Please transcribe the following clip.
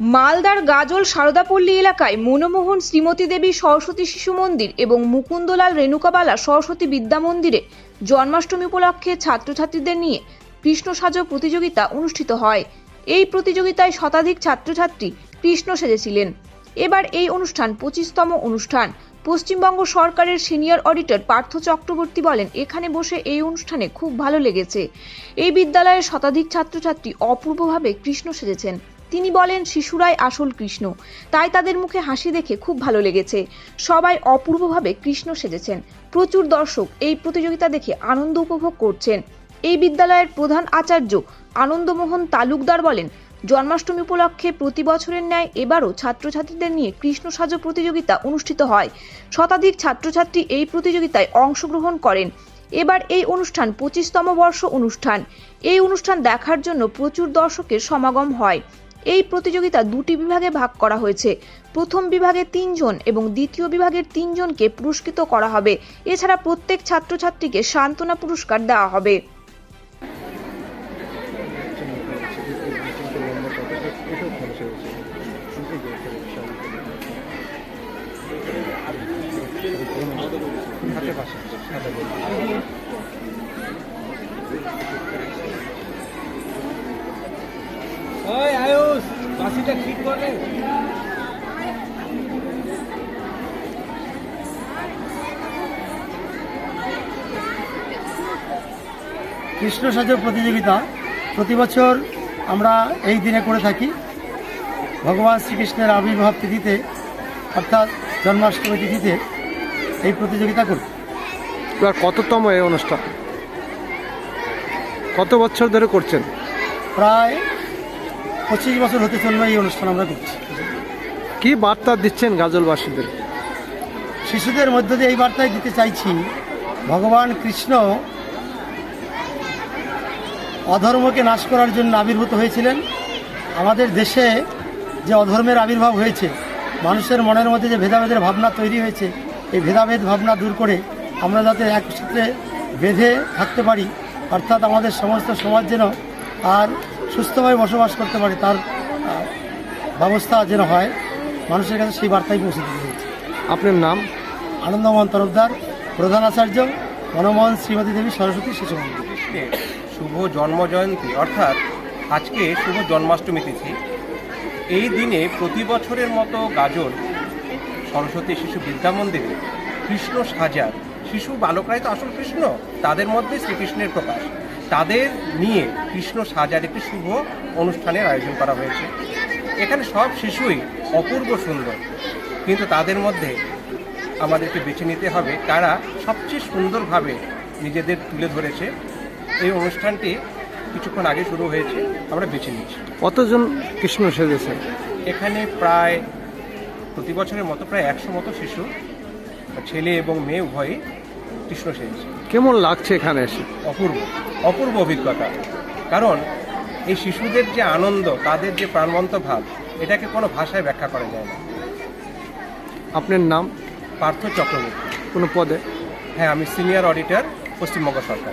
মালদার গাজল সারদাপল্লী এলাকায় মনমোহন শ্রীমতী দেবী সরস্বতী শিশু মন্দির এবং মুকুন্দলাল রেণুকাবালা সরস্বতী বিদ্যা মন্দিরে জন্মাষ্টমী উপলক্ষে ছাত্রছাত্রীদের নিয়ে কৃষ্ণ সাজো প্রতিযোগিতা অনুষ্ঠিত হয়। এই প্রতিযোগিতায় শতাধিক ছাত্রছাত্রী কৃষ্ণ সেজেছিলেন। এবার এই অনুষ্ঠান পঁচিশতম অনুষ্ঠান। পশ্চিমবঙ্গ সরকারের সিনিয়র অডিটর পার্থ চক্রবর্তী বলেন, এখানে বসে এই অনুষ্ঠানে খুব ভালো লেগেছে। এই বিদ্যালয়ের শতাধিক ছাত্রছাত্রী অপূর্বভাবে কৃষ্ণ সেজেছেন। তিনি বলেন, শিশুরাই আসল কৃষ্ণ। তাই তাদের মুখে হাসি দেখে খুব ভালো লেগেছে। সবাই অপূর্বভাবে কৃষ্ণ সেজেছেন। প্রচুর দর্শক এই প্রতিযোগিতা দেখে আনন্দ উপভোগ করছেন। এই বিদ্যালয়ের প্রধান আচার্য আনন্দমোহন তালুকদার বলেন, জন্মাষ্টমী উপলক্ষে প্রতি বছরের ন্যায় এবারও ছাত্রছাত্রীদের নিয়ে কৃষ্ণ সাজো প্রতিযোগিতা অনুষ্ঠিত হয়। শতাধিক ছাত্রছাত্রী এই প্রতিযোগিতায় অংশগ্রহণ করেন। এবার এই অনুষ্ঠান পঁচিশতম বর্ষ অনুষ্ঠান। এই অনুষ্ঠান দেখার জন্য প্রচুর দর্শকের সমাগম হয়। এই প্রতিযোগিতা দুটি বিভাগে ভাগ করা হয়েছে। প্রথম বিভাগে তিনজন এবং দ্বিতীয় বিভাগের তিনজনকে পুরস্কৃত করা হবে। এছাড়া প্রত্যেক ছাত্রছাত্রীকে সান্ত্বনা পুরস্কার দেওয়া হবে। বাসিটা ঠিক করে কৃষ্ণ সাজো প্রতিযোগিতা প্রতি বছর আমরা এই দিনে করে থাকি। ভগবান শ্রীকৃষ্ণের আবির্ভাব তিথিতে অর্থাৎ জন্মাষ্টমী তিথিতে এই প্রতিযোগিতা করি। কততম এই অনুষ্ঠান? কত বছর ধরে করছেন? প্রায় পঁচিশ বছর হতে চলবে এই অনুষ্ঠান আমরা করছি। কি বার্তা দিচ্ছেন গাজলবাসীদের? শিশুদের মধ্য দিয়ে এই বার্তায় দিতে চাইছি ভগবান কৃষ্ণ অধর্মকে নাশ করার জন্য আবির্ভূত হয়েছিলেন। আমাদের দেশে যে অধর্মের আবির্ভাব হয়েছে মানুষের মনের মধ্যে যে ভেদাভেদের ভাবনা তৈরি হয়েছে এই ভেদাভেদ ভাবনা দূর করে আমরা যাতে একসাথে বেঁধে থাকতে পারি অর্থাৎ আমাদের সমস্ত সমাজ যেন আর সুস্থভাবে বসবাস করতে পারে তার ব্যবস্থা যেন হয় মানুষের কাছে সেই বার্তাই পৌঁছে দিতে চাইছি আপনার নাম? আনন্দমোহন তরফদার প্রধান আচার্য মনমোহন শ্রীমতী দেবী সরস্বতী শিশু মন্দির। শুভ জন্ম জয়ন্তী অর্থাৎ আজকে শুভ জন্মাষ্টমী তিথি। এই দিনে প্রতি বছরের মতো গাজল সরস্বতী শিশু বিদ্যা মন্দিরে কৃষ্ণ সাজার শিশু বালকরাই তো আসল কৃষ্ণ। তাদের মধ্যে শ্রীকৃষ্ণের প্রকাশ। তাদের নিয়ে কৃষ্ণ সাজার একটি শুভ অনুষ্ঠানের আয়োজন করা হয়েছে। এখানে সব শিশুই অপূর্ব সুন্দর। কিন্তু তাদের মধ্যে আমাদেরকে বেছে নিতে হবে তারা সবচেয়ে সুন্দরভাবে নিজেদের তুলে ধরেছে। এই অনুষ্ঠানটি কিছুক্ষণ আগে শুরু হয়েছে আমরা বেছে নিচ্ছি কতজন কৃষ্ণ সেজেছেন এখানে প্রায় প্রতি বছরের মতো প্রায় একশো মতো শিশু ছেলে এবং মেয়ে উভয়ই কৃষ্ণ সেজেছে কেমন লাগছে এখানে এসে? অপূর্ব অপূর্ব অভিজ্ঞতা। কারণ এই শিশুদের যে আনন্দ তাদের যে প্রাণবন্ত ভাব এটাকে কোনো ভাষায় ব্যাখ্যা করা যায় না। আপনার নাম? পার্থ চক্রবর্তী। কোনো পদে? হ্যাঁ আমি সিনিয়র অডিটর পশ্চিমবঙ্গ সরকার।